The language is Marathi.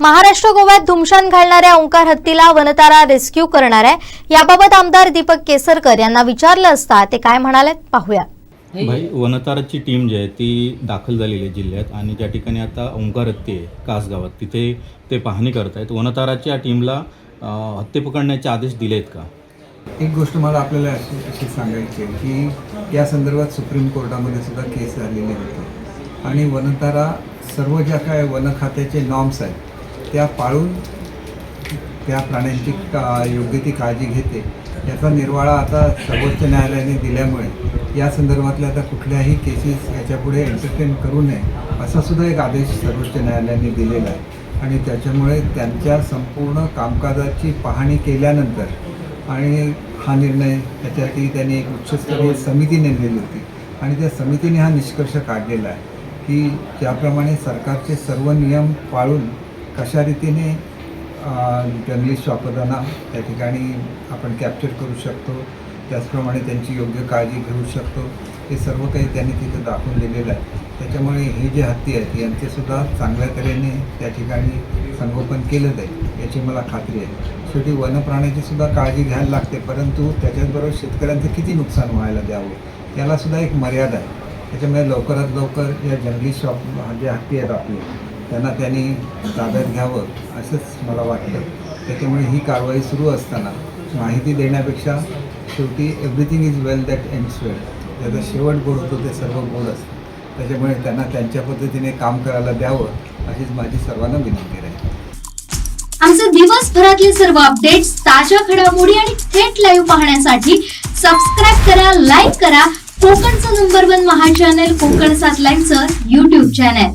महाराष्ट्र गोव्यात धुमशान घालणाऱ्या ओंकार हत्तीला वनतारा रेस्क्यू करणार आहे. याबाबत आमदार दीपक केसरकर यांना विचारलं असता ते काय म्हणाले पाहूया. भाई वनताराची टीम जी आहे ती दाखल झालेली आहे जिल्ह्यात आणि त्या ठिकाणी आता ओंकार हत्ती आहे कास गावात तिथे ते पाहणी करतायत. वनताराच्या टीमला हत्ती पकडण्याचे आदेश दिले आहेत का? एक गोष्ट मला आपल्याला अशी अशी सांगायची आहे की या संदर्भात सुप्रीम कोर्टामध्ये सुद्धा केस झालेली होती आणि वनतारा सर्व ज्या काय वन खात्याचे नॉर्म्स आहेत त्या पाळून त्या प्राण्यांची का योग्य ती काळजी घेते. याचा निर्वाळा आता सर्वोच्च न्यायालयाने दिल्यामुळे या संदर्भातल्या आता कुठल्याही केसेस याच्यापुढे एंटरटेन करू नये असा सुद्धा एक आदेश सर्वोच्च न्यायालयाने दिलेला आहे. आणि त्याच्यामुळे त्यांच्या संपूर्ण कामकाजाची पाहणी केल्यानंतर आणि हा निर्णय त्याच्यासाठी त्यांनी एक उच्चस्तरीय समिती नेमलेली होती. आणि त्या समितीने हा निष्कर्ष काढलेला आहे की ज्याप्रमाणे सरकारचे सर्व नियम पाळून कशा रीतीने जर्नलिस्ट वापरताना त्या ठिकाणी आपण कॅप्चर करू शकतो त्याचप्रमाणे त्यांची योग्य काळजी घेऊ शकतो हे सर्व काही त्यांनी तिथं दाखवून दिलेलं आहे. त्याच्यामुळे हे जे हत्ती आहेत यांचेसुद्धा चांगल्या तऱ्हेने त्या ठिकाणी संगोपन केलं जाईल याची मला खात्री आहे. शेवटी वनप्राण्याची सुद्धा काळजी घ्यायला लागते परंतु त्याच्याचबरोबर शेतकऱ्यांचं किती नुकसान व्हायला द्यावं यालासुद्धा एक मर्यादा आहे. त्याच्यामुळे लवकरात लवकर या जंगली शॉप जे हत्ती आहेत आपले त्यांना त्यांनी ताब्यात घ्यावं असंच मला वाटतं. त्याच्यामुळे ही कारवाई सुरू असताना माहिती देण्यापेक्षा शेवटी everything is well that ends well त्याचा शेवट गोड होतो ते सर्व गोड असतं. त्याच्यामुळे त्यांना त्यांच्या पद्धतीने काम करायला द्यावं अशीच माझी सर्वांना विनंती राहील. आमचे दिवसभरातले सर्व अपडेट्स ताज्या घडामोडी आणि थेट लाईव्ह पाहण्यासाठी सबस्क्राईब करा लाईक करा. कोकणचं नंबर वन महा चॅनल कोकण सात लाईव्हचं युट्यूब चॅनल